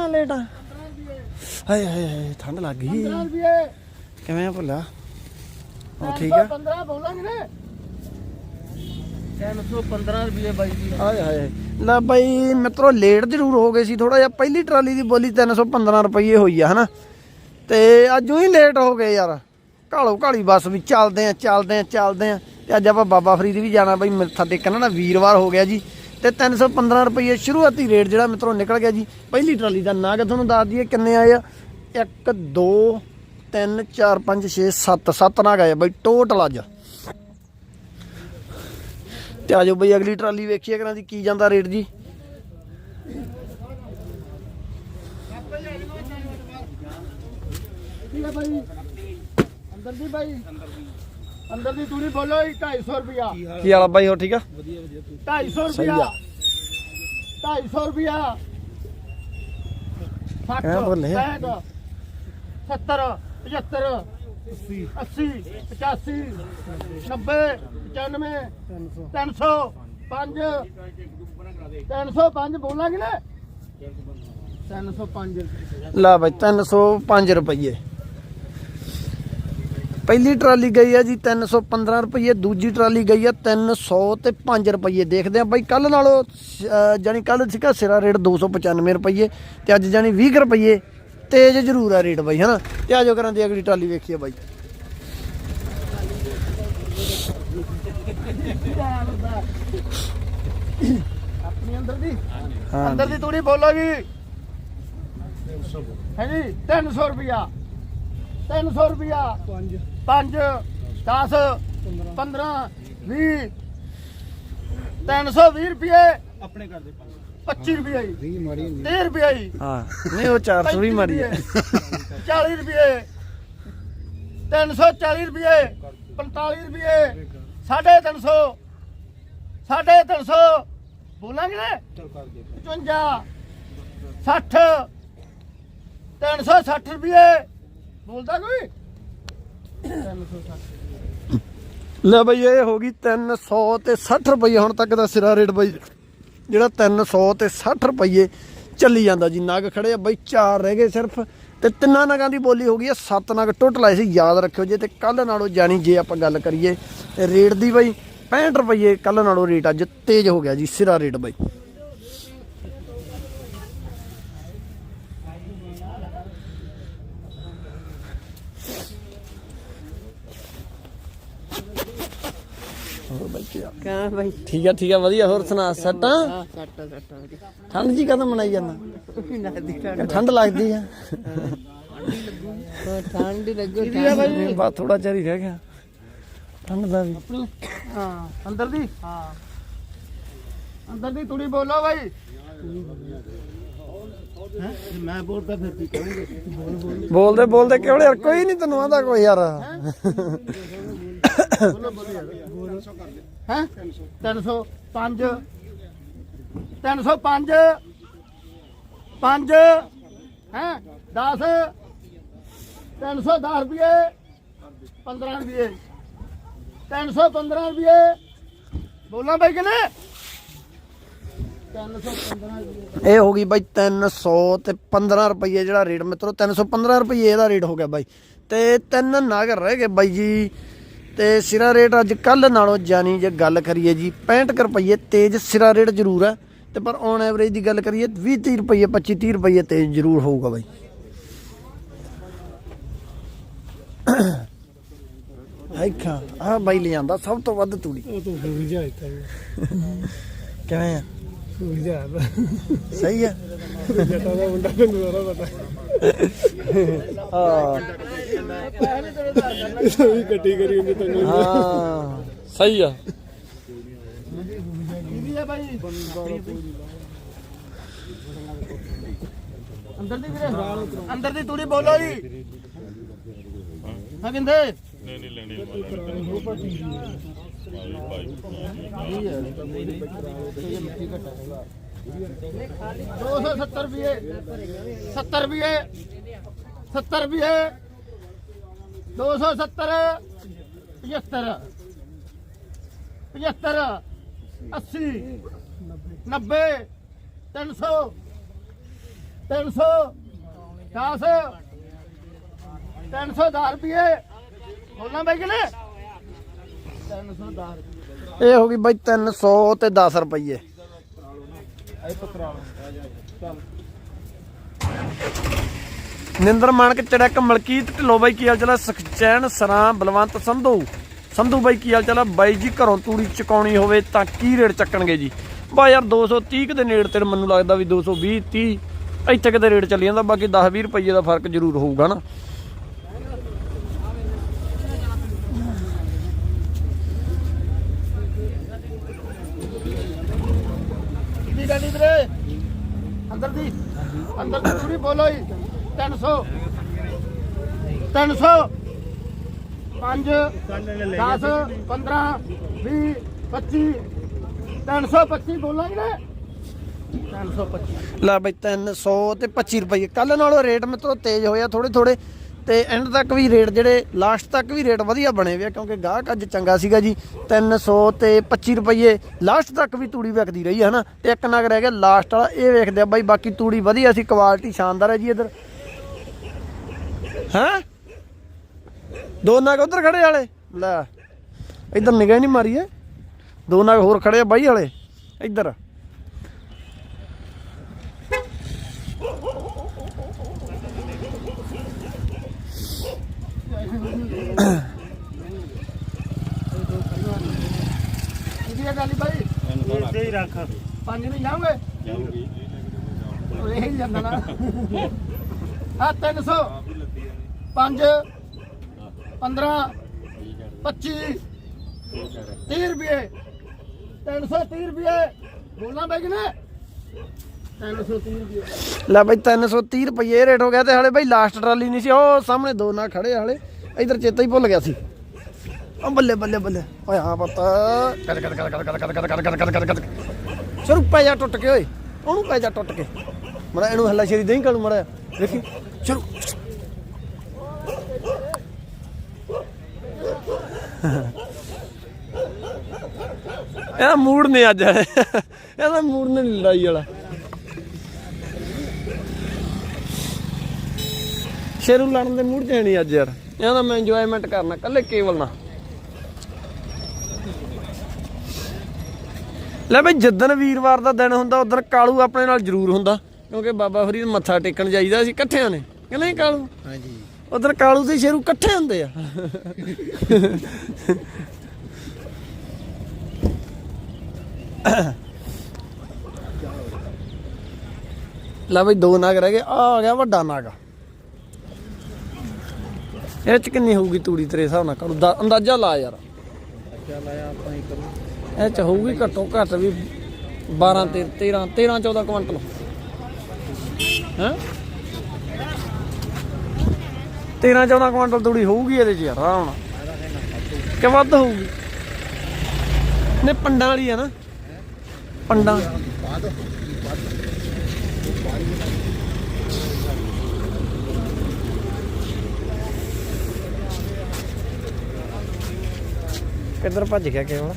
ਨਾ ਲੇਟ ਆ? ਹਾਏ ਹਾਏ ਹਾਏ ਠੰਡ ਲੱਗ ਗਈ। ਰੁਪਏ। ਕਿਵੇਂ ਆ ਭੁੱਲਾ? ਉਹ ਠੀਕ ਆ? 15 ਬੋਲਾਂਗੇ ਨੇ। 315 ਰੁਪਏ ਬਾਈ ਜੀ। ਹਾਏ ਹਾਏ ਲੈ ਬਾਈ ਮਿੱਤਰੋ ਲੇਟ ਜ਼ਰੂਰ ਹੋ ਗਏ ਸੀ। ਥੋੜਾ ਜਿਹਾ ਪਹਿਲੀ ਟਰਾਲੀ ਦੀ ਬੋਲੀ 315 ਰੁਪਏ ਹੋਈ ਆ ਹਨਾ? ਤੇ ਅੱਜ ਹੀ ਲੇਟ ਹੋ ਗਏ ਯਾਰ। ਕਾਲੋ ਕਾਲੀ ਬੱਸ ਵੀ ਚੱਲਦੇ ਆ ਚੱਲਦੇ ਆ ਚੱਲਦੇ ਆ। ਤੇ ਅੱਜ ਆਪਾਂ ਬਾਬਾ ਫਰੀਦ ਵੀ ਜਾਣਾ ਬਾਈ ਮੱਥਾ ਟੇਕਣ ਨਾ ਵੀਰਵਾਰ ਹੋ ਗਿਆ ਜੀ। ਤੇ 315 ਰੁਪਏ ਸ਼ੁਰੂਆਤੀ ਰੇਟ ਜਿਹੜਾ ਮਿੱਤਰੋ ਨਿਕਲ ਗਿਆ ਜੀ। ਪਹਿਲੀ ਟਰਾਲੀ ਦਾ ਨਾਗ ਤੁਹਾਨੂੰ ਦੱਸ ਦਈਏ ਕਿੰਨੇ ਆਏ ਆ? 1 2 3 4 5 6 7 7 ਨਾਗ ਆਏ ਆ ਬਾਈ ਟੋਟਲ ਅੱਜ। ਤੇ ਆਜੋ ਬਈ ਅਗਲੀ ਟਰਾਲੀ ਵੇਖੀਏ ਕਰਾਂ ਦੀ ਕੀ ਜਾਂਦਾ ਰੇਟ ਜੀ। ਠੀਕ ਹੈ ਬਾਈ। ਅੰਦਰ ਦੀ ਅੰਦਰ ਦੀ ਤੂੜੀ ਬੋਲੋ ਜੀ 250 ਰੁਪਿਆ ਕੀ ਵਾਲਾ ਬਾਈ ਹੋ ਠੀਕ ਆ? 250 ਸਹੀ ਰੁਪਿਆ ਆ। 250 ਰੁਪਿਆ 60 ਕਿਆ ਬੋਲੇ? 70 75 80 85 90 95 300 5 305 ਬੋਲਾਂਗੇ ਨਾ? 305 ਲਾ ਬਾਈ 305 ਰੁਪਏ ਪਹਿਲੀ ਟਰਾਲੀ ਗਈ ਆ ਜੀ 315 ਰੁਪਏ ਦੂਜੀ ਟਰਾਲੀ ਗਈ ਆ 300 ਤੇ 5 ਰੁਪਏ ਦੇਖਦੇ ਆ ਬਾਈ ਕੱਲ ਨਾਲੋਂ ਜਾਣੀ ਕੱਲ ਸੀਗਾ ਸਿਰਾ ਰੇਟ 295 ਰੁਪਏ ਤੇ ਅੱਜ ਜਾਣੀ 20 ਕੁ ਰੁਪਏ ਤੇਜ਼ ਜ਼ਰੂਰ ਆ ਰੇਟ ਬਾਈ ਹਨਾ? ਤੇ ਆਜੋ ਕਰਾਂ ਦੀ ਅਗਲੀ ਟਰਾਲੀ ਵੇਖੀਏ ਬਾਈ। ਆਪਣੀ ਅੰਦਰ ਦੀ? ਹਾਂ ਅੰਦਰ ਦੀ ਤੂੜੀ ਬੋਲੋ। ਜੀ? ਹੈ ਜੀ 300 ਰੁਪਿਆ 300 ਰੁਪਿਆ 5 5 10 15 20 320 ਰੁਪਏ। ਆਪਣੇ ਘਰ ਦੇ 25 ਰੁਪਏ ਜੀ 20 ਮਾੜੀ 30 ਰੁਪਏ ਜੀ ਹਾਂ ਨਹੀਂ ਉਹ 400 ਵੀ ਮਾਰੀ ਆ। 40 ਰੁਪਏ। 340 ਰੁਪਏ। 45 ਰੁਪਏ। 350 350 ਬੋਲਾਂਗੇ ਨਾ? ਚਲ ਕਰ ਦੇ। 55 60 360 ਰੁਪਏ। ਬੋਲਦਾ ਕੋਈ? 360 ਲੈ ਬਈ, ਇਹ ਹੋ ਗਈ 300 ਤੇ 60 ਰੁਪਏ ਹੁਣ ਤੱਕ ਦਾ ਸਿਰਾ ਰੇਟ ਬਈ, ਜਿਹੜਾ 300 ਤੇ 60 ਰੁਪਏ ਚੱਲੀ ਜਾਂਦਾ ਜੀ। ਨਗ ਖੜੇ ਆ ਬਈ, ਚਾਰ ਰਹਿ ਗਏ ਸਿਰਫ। ਤੇ ਤਿੰਨਾਂ ਨਗਾਂ ਦੀ ਬੋਲੀ ਹੋ ਗਈ ਹੈ ਸੱਤ ਨਗ ਟੋਟਲ ਆਏ ਸੀ। ਯਾਦ ਰੱਖਿਓ ਜੇ ਤੇ ਕੱਲ ਨਾਲੋਂ ਜਾਣੀ ਜੇ ਆਪਾਂ ਗੱਲ ਕਰੀਏ, ਤੇ ਰੇਟ ਦੀ ਬਈ 65 ਰੁਪਏ ਕੱਲ ਨਾਲੋਂ ਰੇਟ ਅੱਜ ਤੇਜ਼ ਹੋ ਗਿਆ ਜੀ, ਸਿਰਾ ਰੇਟ ਬਈ। ਕੀ ਠੀਕ ਆ ਠੀਕ ਆ ਵਧੀਆ। ਹੋਰ ਸੁਣਾ ਸੱਟਾਂ ਸੱਟ ਸੱਟ ਠੰਡ ਜੀ ਕਦੋਂ ਮਨਾਈ ਜਾਂਦਾ? ਠੰਡ। ਲੱਗਦੀ ਆ। ਠੰਡ ਠੰਡ ਹੀ ਲੱਗੋ ਨਹੀਂ ਬਾ ਥੋੜਾ ਚਿਰ ਹੀ ਰਹਿ ਗਿਆ। ਠੰਡ ਦਾ ਵੀ। ਹਾਂ ਅੰਦਰ ਦੀ? ਹਾਂ। ਅੰਦਰ ਦੀ ਤੂੜੀ ਬੋਲੋ ਬਾਈ? ਮੈਂ ਬੋਲਦਾ ਫਿਰ ਕੀ ਕਹੋਗੇ ਬੋਲਦੇ ਬੋਲਦੇ ਕਿਹੜੇ ਯਾਰ? ਕੋਈ ਨਹੀਂ ਤੈਨੂੰ ਆਂਦਾ ਕੋਈ ਯਾਰ। ਬੋਲੋ ਬੋਲੋ। ਯਾਰ ਹੈ? 305 305 5 ਹੈ? 10 310 ਰੁਪਏ। 15 ਰੁਪਏ। 315 ਰੁਪਏ। ਬੋਲਾਂ ਬਾਈ ਕਿਨੇ? 315 ਰੁਪਏ। ਇਹ ਹੋ ਗਈ ਬਾਈ 300 ਤੇ 15 ਰੁਪਏ ਜਿਹੜਾ ਰੇਟ ਮਿੱਤਰੋ 315 ਰੁਪਏ ਇਹਦਾ ਰੇਟ ਹੋ ਗਿਆ ਬਾਈ। ਤੇ ਤਿੰਨ ਨਾਗਰ ਰਹਿ ਗਏ ਬਾਈ ਜੀ। ਤੇ ਸਿਰਾ ਰੇਟ ਅੱਜ ਕੱਲ ਨਾਲੋਂ ਜਾਨੀ ਜੇ ਗੱਲ ਕਰੀਏ ਜੀ 65 ਕੁ ਰੁਪਏ ਤੇਜ਼ ਸਿਰਾ ਰੇਟ ਜ਼ਰੂਰ ਹੈ। ਤੇ ਪਰ ਔਨ ਐਵਰੇਜ ਦੀ ਗੱਲ ਕਰੀਏ 20 30 ਰੁਪਏ 25 30 ਰੁਪਏ ਤੇਜ਼ ਜ਼ਰੂਰ ਹੋਊਗਾ ਬਾਈ। ਹਾਈਖਾ ਆ ਬਾਈ ਲੈ ਜਾਂਦਾ ਸਭ ਤੋਂ ਵੱਧ ਤੂੜੀ। ਉਹ ਤੂੰ ਕਿਵੇਂ ਆ? ਸਹੀ ਆ? ਜੱਟਾ ਦਾ ਮੁੰਡਾ ਤੈਨੂੰ ਸਾਰਾ ਪਤਾ। ਹਾਂ। ਵੀ ਕੱਟੀ ਕਰੀ ਹੁੰਦੀ ਤੈਨੂੰ ਹਾਂ। ਸਹੀ ਆ। ਅੰਦਰ ਦੀ ਵੀਰੇ ਅੰਦਰ ਦੀ ਤੂੜੀ ਬੋਲੋ ਜੀ। ਹਾਂ ਕਿੰਦੇ? ਨਹੀਂ ਨਹੀਂ ਲੈਣੀ ਦੋ ਸੌ ਸੱਤਰ ਰੁਪਏ। ਸੱਤਰ ਰੁਪਏ। ਸੱਤਰ ਰੁਪਏ। ਦੋ ਸੌ ਸੱਤਰ ਪਝੱਤਰ ਪਝੱਤਰ ਅੱਸੀ 90 300 300 10 310 ਰੁਪਏ। ਬੋਲਣਾ ਬਾਈ ਕਿਨੇ 310 ਰੁਪਏ ਇਹ ਹੋ ਗਈ ਬਾਈ 300 ਤੇ 10 ਰੁਪਏ ਆਈ ਪਕੜਾ ਚੱਲ। ਨਿੰਦਰ ਮਾਨਕ ਚੜਕ ਮਲਕੀਤ ਢਿੱਲੋਂ ਬਾਈ ਕੀ ਹਾਲ ਚਾਲ ਹੈ? ਸੁਖਚੈਨ, ਸਰਾਂ, ਬਲਵੰਤ, ਸੰਧੂ। ਸੰਧੂ ਬਾਈ ਕੀ ਹਾਲ ਚਾਲ ਹੈ? ਬਾਈ ਜੀ, ਘਰੋਂ ਤੂੜੀ ਚਕਾਉਣੀ ਹੋਵੇ ਤਾਂ ਕੀ ਰੇਟ ਚੱਕਣਗੇ ਜੀ? ਬਾ ਯਾਰ 230 ਦੇ ਨੇੜੇ ਤੇ ਮੈਨੂੰ ਲੱਗਦਾ ਵੀ 220 30 ਇੱਥੇ ਕਿਤੇ ਰੇਟ ਚੱਲੀ ਜਾਂਦਾ, ਬਾਕੀ 10 20 ਰੁਪਏ ਦਾ ਫ਼ਰਕ ਜ਼ਰੂਰ ਹੋਊਗਾ ਨਾ। ਅੰਦਰ ਦੀ ਅੰਦਰ ਦੀ ਪੂਰੀ ਬੋਲੋ ਜੀ। 300 300 5 10 15 20 25 325 ਬੋਲਾਂਗੇ ਨਾ। 325 ਲੈ ਬਈ 300 ਤੇ 25 ਰੁਪਏ ਕੱਲ ਨਾਲੋਂ ਰੇਟ ਮਿੱਤਰੋ ਤੇਜ਼ ਹੋਇਆ ਥੋੜੇ ਥੋੜੇ ਤੇ ਐਂਡ ਤੱਕ ਵੀ ਰੇਟ ਜਿਹੜੇ ਲਾਸਟ ਤੱਕ ਵੀ ਰੇਟ ਵਧੀਆ ਬਣੇ ਹੋਏ ਆ, ਕਿਉਂਕਿ ਗਾਹਕ ਅੱਜ ਚੰਗਾ ਸੀਗਾ ਜੀ। 300 ਤੇ 25 ਰੁਪਏ ਲਾਸਟ ਤੱਕ ਵੀ ਤੂੜੀ ਵਿਕਦੀ ਰਹੀ ਹੈ, ਹਨਾ? ਤੇ ਇੱਕ ਨਗ ਰਹਿ ਗਿਆ ਲਾਸਟ ਵਾਲਾ। ਇਹ ਵੇਖਦੇ ਆ ਬਾਈ ਬਾਕੀ ਤੂੜੀ ਵਧੀਆ ਸੀ ਕੁਆਲਿਟੀ ਸ਼ਾਨਦਾਰ ਹੈ ਜੀ ਇਧਰ। ਹੈਂ? ਦੋ ਨਗ ਉਧਰ ਖੜੇ ਵਾਲੇ? ਲੈ ਇਧਰ ਨਿਗਾਹ ਨਹੀਂ ਮਾਰੀ ਏ ਦੋ ਨਗ ਹੋਰ ਖੜੇ ਆ ਬਾਈ ਵਾਲੇ ਇੱਧਰ। ਕਿਹਦੀ ਹੈ ਗੱਲ ਬਾਈ? ਇੱਥੇ ਹੀ ਰੱਖ। ਪੰਜ ਨਹੀਂ ਜਾਓਗੇ ਜਾਊਗੀ। ਇਹ ਹੀ ਜਾਂਦਾ ਨਾ। ਆ 300 5 15 25 30 ਰੁਪਏ 330 ਰੁਪਏ ਬੋਲਣਾ ਬਾਈ ਕਿਨੇ 330 ਰੁਪਏ ਲੈ ਬਈ 330 ਰੁਪਏ ਰੇਟ ਹੋ ਗਿਆ ਤੇ ਹਲੇ ਬਈ ਲਾਸਟ ਟਰਾਲੀ ਨਹੀਂ ਸੀ ਉਹ ਸਾਹਮਣੇ ਦੋ ਨਾ ਖੜੇ ਆ ਹਲੇ ਇਧਰ ਚੇਤਾ ਹੀ ਭੁੱਲ ਗਿਆ ਸੀ ਉਹ ਬੱਲੇ ਬੱਲੇ ਬੱਲੇ ਓਏ ਹਾਂ ਪੁੱਤ ਕਰ ਕਰ ਕਰ ਕਰ ਕਰ ਕਰ ਕਰ ਕਰ ਕਰ ਕਰ ਕਰ ਸ਼ੁਰੂ ਪੈ ਜਾ ਟੁੱਟ ਕੇ ਓਏ ਉਹਨੂੰ ਪੈ ਜਾ ਟੁੱਟ ਕੇ ਮੜਾ ਇਹਨੂੰ ਹੱਲਾ ਸ਼ੇਰੀ ਦੇਈ ਕਾਲੂ ਮੜਾ ਦੇਖੀ ਸ਼ੁਰੂ ਇਹਦਾ ਮੂਡ ਨਹੀਂ ਅੱਜ ਇਹਦਾ ਮੂਡ ਨਹੀਂ ਲੜਾਈ ਵਾਲਾ। ਸ਼ੇਰੂ ਲੜਨ ਦੇ ਮੂਡ 'ਚ ਨਹੀਂ ਅੱਜ ਯਾਰ। ਇਹਦਾ ਮੈਂ ਇੰਜੋਇਮੈਂਟ ਕਰਨਾ ਕੱਲੇ ਕੇਵਲ ਨਾ। ਲੈ ਬਈ ਜਿੱਦਣ ਵੀਰਵਾਰ ਦਾ ਦਿਨ ਹੁੰਦਾ, ਉਦੋਂ ਕਾਲੂ ਆਪਣੇ ਨਾਲ ਜ਼ਰੂਰ ਹੁੰਦਾ। ਕਿਉਂਕਿ ਬਾਬਾ ਫਰੀਦ ਮੱਥਾ ਟੇਕਣ ਜਾਈਦਾ ਸੀ ਇਕੱਠਿਆਂ ਨੇ। ਕਿ ਨਹੀਂ ਕਾਲੂ? ਹਾਂਜੀ। ਉਧਰ ਕਾਲੂ ਤੇ ਸ਼ੇਰੂ ਇਕੱਠੇ ਹੁੰਦੇ ਆ। ਲੈ ਬਈ ਦੋ ਨਾਗ ਰਹਿ ਗਏ ਆ ਆ ਗਿਆ ਵੱਡਾ ਨਾਗ। ਇਹ ਚ ਕਿੰਨੀ ਹੋਊਗੀ ਤੂੜੀ ਤੇਰੇ ਹਿਸਾਬ ਨਾਲ? ਕਾਲੂ ਦਾ- ਅੰਦਾਜ਼ਾ ਲਾ ਯਾਰ। ਇਹ ਚ ਹੋਊਗੀ ਘੱਟੋ ਘੱਟ ਵੀ 12 13 13 14 ਕੁਇੰਟਲ। ਹੈ? 13 14 ਕੁਇੰਟਲ ਤੂੜੀ ਹੋਊਗੀ ਇਹਦੇ ਚ ਯਾਰ ਆਰਾਮ ਨਾਲ। ਕਿ ਵੱਧ ਹੋਊਗੀ? ਨੇ ਪੰਡਾਂ ਵਾਲੀ ਆ ਨਾ। ਪੰਡਾਂ ਕਿੱਧਰ ਭੱਜ ਗਿਆ ਕੇਵਲ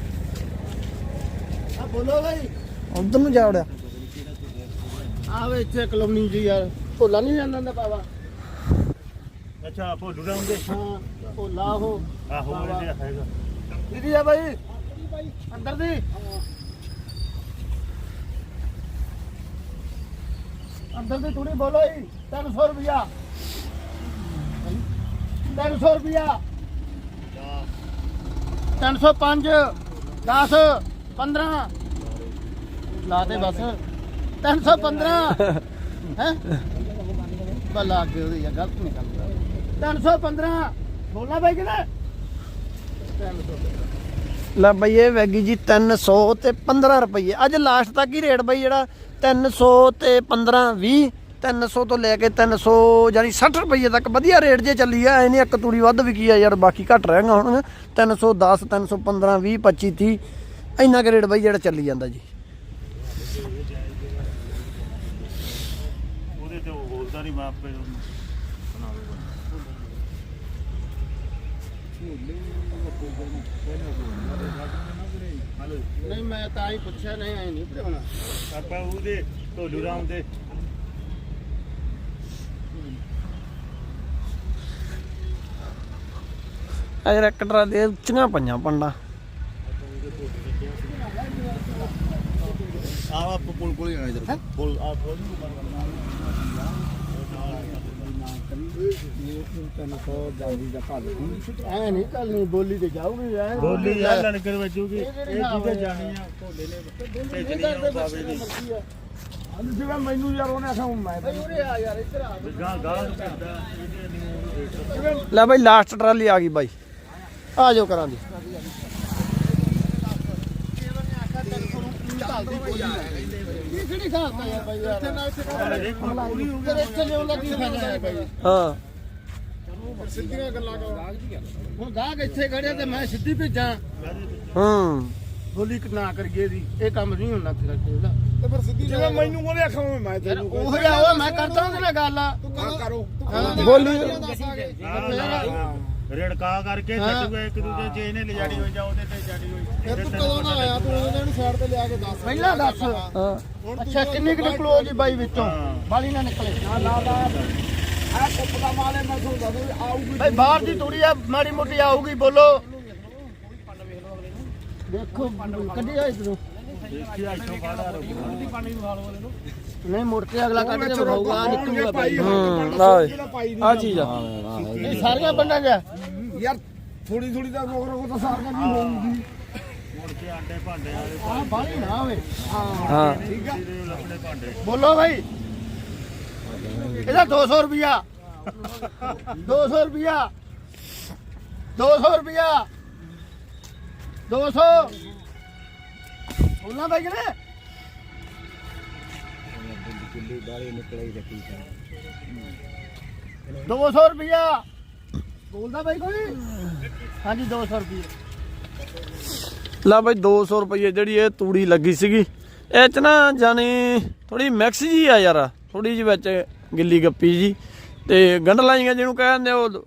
ਆ ਬੋਲੋ ਬਾਈ। ਉਧਰ ਨੂੰ ਜਾ ਵੜਿਆ। ਆਵੇ ਇੱਥੇ ਕਲੋਨੀ ਜੀ ਯਾਰ। ਭੋਲਾ ਨਹੀਂ ਜਾਂਦਾ ਹੁੰਦਾ ਬਾਬਾ। ਅੱਛਾ ਭੋਲੂ ਰਾਮ ਦੇ ਹਾਂ ਉਹ ਆਹੋ ਉਹ ਜਿਹੜਾ ਹੈਗਾ। ਦੀਦੀ ਆ ਬਾਈ। ਅੰਦਰ ਦੀ। ਅੰਦਰ ਦੀ ਥੋੜੀ ਬੋਲੋ ਜੀ 300 ਰੁਪਿਆ 300 ਰੁਪਿਆ 305 10 15 ਲਾ ਦੇ ਬਸ। 315 ਹੈ? ਬਲਾ ਅੱਗੇ ਉਹਦੀ ਆ, ਗਲਤ ਨਹੀਂ ਕਰਦਾ 315 ਬੋਲਣਾ ਬਾਈ ਕਿਨੇ 300 ਲੈ ਬਈ ਇਹ ਵੈਗੀ ਜੀ 300 ਤੇ 15 ਰੁਪਏ ਅੱਜ ਲਾਸਟ ਤੱਕ ਹੀ ਰੇਟ ਬਈ ਜਿਹੜਾ 300 ਤੇ 15 20 300 ਤੋਂ ਲੈ ਕੇ 300 ਯਾਨੀ 60 ਰੁਪਏ ਤੱਕ ਵਧੀਆ ਰੇਟ ਜੇ ਚੱਲੀ ਆ ਐ ਨਹੀਂ ਇੱਕ ਤੂੜੀ ਵੱਧ ਵਿਕੀ ਆ ਯਾਰ ਬਾਕੀ ਘਟ ਰਹਿਗਾ ਹੁਣ 310 315 20 25 30 ਇੰਨਾ ਕੁ ਰੇਟ ਬਈ ਜਿਹੜਾ ਚੱਲੀ ਜਾਂਦਾ ਜੀ। ਉਹਦੇ ਤੇ ਉਹ ਬੋਲਦਾ ਨਹੀਂ ਮੈਂ ਨਹੀਂ ਮੈਂ ਤਾਂ ਹੀ ਪੁੱਛਿਆ ਨਹੀਂ ਐ ਨਹੀਂ ਭਰਾਉਣਾ। ਆਪਾਂ ਉਹਦੇ ਢੋਲੂ ਰਾਮ ਦੇ। ਅਜੇ ਰੈਕਟਰਾਂ ਦੇ ਉੱਚੀਆਂ ਪਈਆਂ ਪੰਡਾ। ਆਵਾ ਪੁਲ ਕੋਲ ਜਾਣਾ ਇਧਰ। ਪੁਲ ਆ ਪੁਲ ਐ ਨਹੀਂ ਕੱਲ ਨਹੀਂ ਬੋਲੀ ਤੇ ਜਾਊਗੀ ਐ ਬੋਲੀ ਯਾਰ ਲਣਕਰ ਵੱਜੂਗੀ ਇਹ ਜਿਹਦੇ ਜਾਣੀ ਆ ਭੋਲੇ ਨੇ ਭੇਜਣੀ ਆ ਬਾਬੇ ਦੀ। ਜਿਵੇਂ ਮੈਨੂੰ ਯਾਰ ਉਹਨੇ ਆਖਾਂ ਮੈਂ ਉਰੇ ਆ ਯਾਰ ਇੱਧਰ ਆ। ਗਾਂ ਗਾਂ ਭੇਜਦਾ ਇਹਦੇ ਨਹੀਂ ਲੈ ਬਾਈ ਲਾਸਟ ਟਰਾਲੀ ਆ ਗਈ ਬਾਈ। ਆ ਜਾਓ ਕਰਾਂ ਦੀ। ਕਿਹੜੀ ਖਾਸਤਾ ਯਾਰ ਬਾਈ ਯਾਰ? ਇੱਥੇ ਨਾ ਇੱਥੇ ਤੇਰੇ ਇੱਥੇ ਲਿਆਉਣ ਦਾ ਕੀ ਫਾਇਦਾ ਹੈ ਬਾਈ। ਹਾਂ। ਸਿੱਧੀਆਂ ਗੱਲਾਂ ਕਰੋ ਹੁਣ ਗਾਹਕ ਇੱਥੇ ਖੜਿਆ ਤੇ ਮੈਂ ਸਿੱਧੀ ਭੇਜਾਂ। ਹੂੰ। ਬੋਲੀ ਕਿ ਨਾ ਕਰੀਏ ਦੀ ਇਹ ਕੰਮ ਨਹੀਂ ਹੁੰਦਾ ਤੇਰਾ ਕੋਲ ਤੇ ਫਿਰ ਸਿੱਧੀ ਜਿਵੇਂ ਮੈਨੂੰ ਉਹਨੇ ਆਖਾਂ ਮੈਂ ਤੈਨੂੰ ਉਹ ਜਿਹਾ ਉਹ ਮੈਂ ਕਰਦਾ ਉਹਦੇ ਨਾਲ ਗੱਲ ਆ। ਤੂੰ ਕਰੋ ਬੋਲੀ। ਰੜਕਾ ਕਰਕੇ ਛੱਡੂਗਾ ਇੱਕ ਦੂਜੇ ਚ ਇਹਨੇ ਲਿਜਾੜੀ ਹੋਈ ਜਾ ਉਹਦੇ ਤੇ ਜਾੜੀ ਹੋਈ। ਤੂੰ ਕਦੋਂ ਨਾ ਆਇਆ? ਤੂੰ ਇਹਨਾਂ ਨੂੰ ਸਾਈਡ ਤੇ ਲਿਆ ਕੇ ਦੱਸ। ਪਹਿਲਾਂ ਦੱਸ। ਹਾਂ। ਅੱਛਾ ਕਿੰਨੀ ਕੁ ਨਿਕਲੋ ਜੀ ਬਾਈ ਵਿੱਚੋਂ? ਹਾਂ। ਬਾਲੀ ਨਾ ਨਿਕਲੇ। ਨਾ ਨਾ ਨਾ ਆ ਕੁੱਪ ਦਾ ਮਾਲੇ ਮੈਂ ਤੁਹਾਨੂੰ ਦੱਸ ਆਊਗੀ ਬਾਈ ਬਾਹਰ ਦੀ ਤੂੜੀ ਆ ਮਾੜੀ ਮੋਟੀ ਆਊਗੀ ਬੋਲੋ। ਦੇਖੋ ਕੱਢੀ ਆ ਇਧਰੋਂ। ਨਹੀਂ ਮੁੜ ਕੇ ਅਗਲਾ ਕੱਢ ਕੇ ਵਿਖਾਊਗਾ ਆ ਨਿਕਲੂਗਾ ਬਾਈ। ਹੂੰ ਆ ਆ ਚੀਜ਼ ਆ। ਇਹ ਸਾਰੀਆਂ ਬੰਡਾਂ ਜਾ ਯਾਰ ਥੋੜੀ ਥੋੜੀ ਦਾ ਰੋਕ ਰੋਕ ਤਾਂ ਸਾਰੀਆਂ ਵੀ ਹੋਊਗੀ। ਮੁੜ ਕੇ ਆਂਡੇ ਭਾਂਡੇ ਵਾਲੇ ਆ ਬਾਲੀ ਨਾ ਹੋਵੇ। ਹਾਂ। ਲੱਭਣੇ ਭਾਂਡੇ। ਬੋਲੋ ਭਾਈ ਇਹਦਾ 200 ਰੁਪਿਆ 200 ਰੁਪਿਆ 200 ਰੁਪਿਆ 200 ਬੋਲਣਾ ਭਾਈ ਕਿਨੇ ਦੋ ਸੌ ਰੁਪਿਆ ਬੋਲਦਾ ਬਾਈ ਕੋਈ? ਹਾਂਜੀ 200 ਰੁਪਿਆ ਲੈ ਬਾਈ 200 ਰੁਪਏ ਜਿਹੜੀ ਇਹ ਤੂੜੀ ਲੱਗੀ ਸੀਗੀ। ਇਹ ਚ ਨਾ ਜਾਨੀ ਥੋੜੀ ਮਿਕਸ ਜੀ ਆ ਯਾਰ ਥੋੜੀ ਜਿਹੀ ਵਿੱਚ ਗਿੱਲੀ ਗੱਪੀ ਜੀ। ਤੇ ਗੰਢਲਾਈਆਂ ਜਿਹਨੂੰ ਕਹਿੰਦੇ ਉਹ